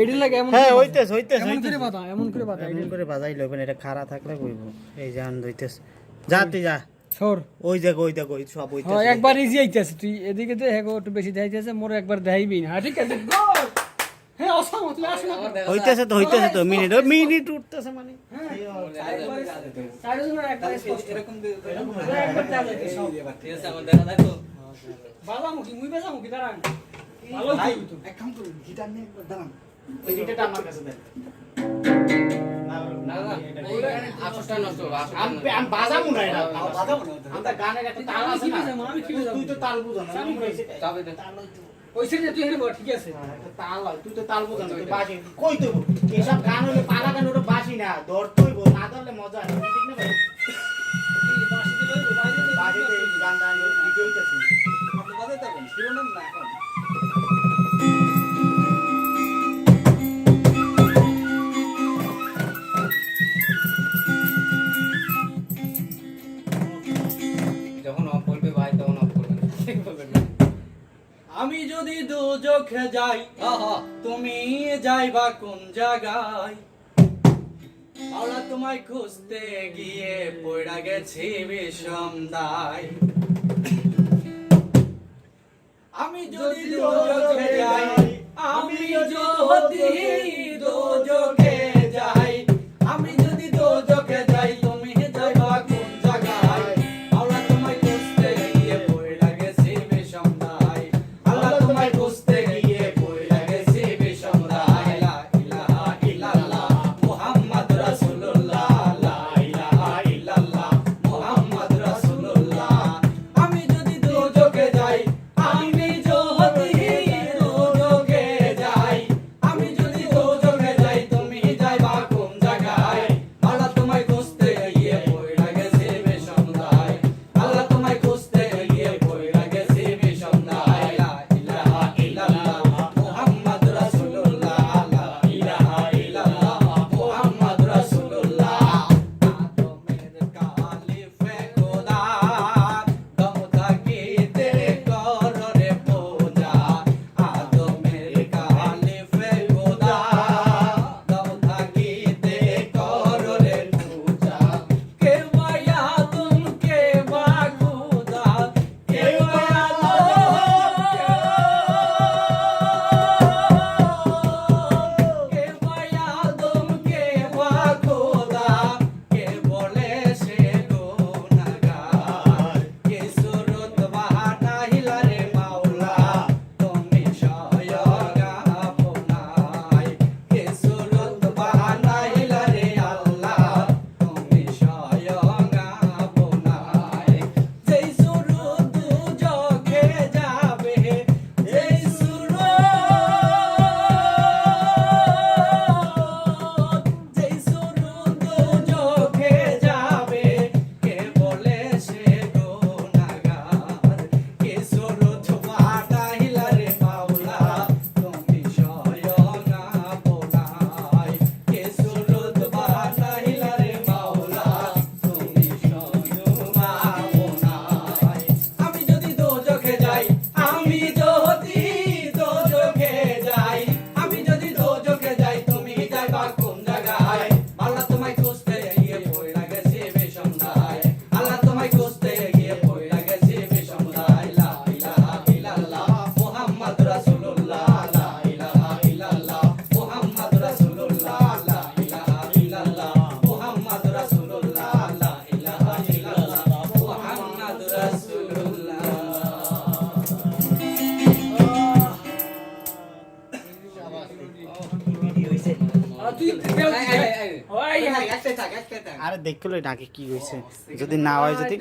এডি লাগে এমন হ্যাঁ হইতেছে হইতেছে এমন করে বাধা এমন করে বাধা এমন করে বাজাই লইবেন এটা খাড়া থাকলে কইব। এই যে আন যা তুই যা। সর। ওই দেখ ওই দেখ ওই সব হ্যাঁ হইতেছে একবার ইজি আইতেছে তুই এদিকে তো হ্যাঁ একটু বেশি দেখাইতেছে মোর একবার দেখাইবি না। হ্যাঁ, ঠিক আছে হ্যাঁ অসম তুই আসো হইতেছে তো হইতেছে তো মিনিট ওই মিনিট উঠতেছে মানে। এরকম একবার দেখা বাজামুখী মুই বাজামুখী দাঁড়ান। ভাই, এক কাম করুন গিটার নিয়ে একবার দাঁড়ান। ওই গিটারটা আমার কাছে দেন? তুই তো তাল বুঝো না। আমি আমি কি তবে তো- ওই সাইডে তুই হেরে ঠিক আছে? হ্যাঁ, তাল তুই তো তাল বুঝো তুই বাসি কই তো এসব গান হলে পালা গান ওটা বাসি না। ধরতেই বল না ধরলে মজা হয় ঠিক না ভাই? বাসিতে এই গান গান ভিডিও হইতেছে। আপনি বাজাতে পারবেন, শিরোনাম না এখন। যদি দু চোখে যাই তুমি যাইবা কোন জায়গায়? আওলা তোমায় খুঁজতে গিয়ে পড়া গেছি বিষম দায়। আমি যদি দু চোখে যাই আমি যদি দু চোখে আরে দেখল নাকি কি হয়েছে? যদি না হয় যদি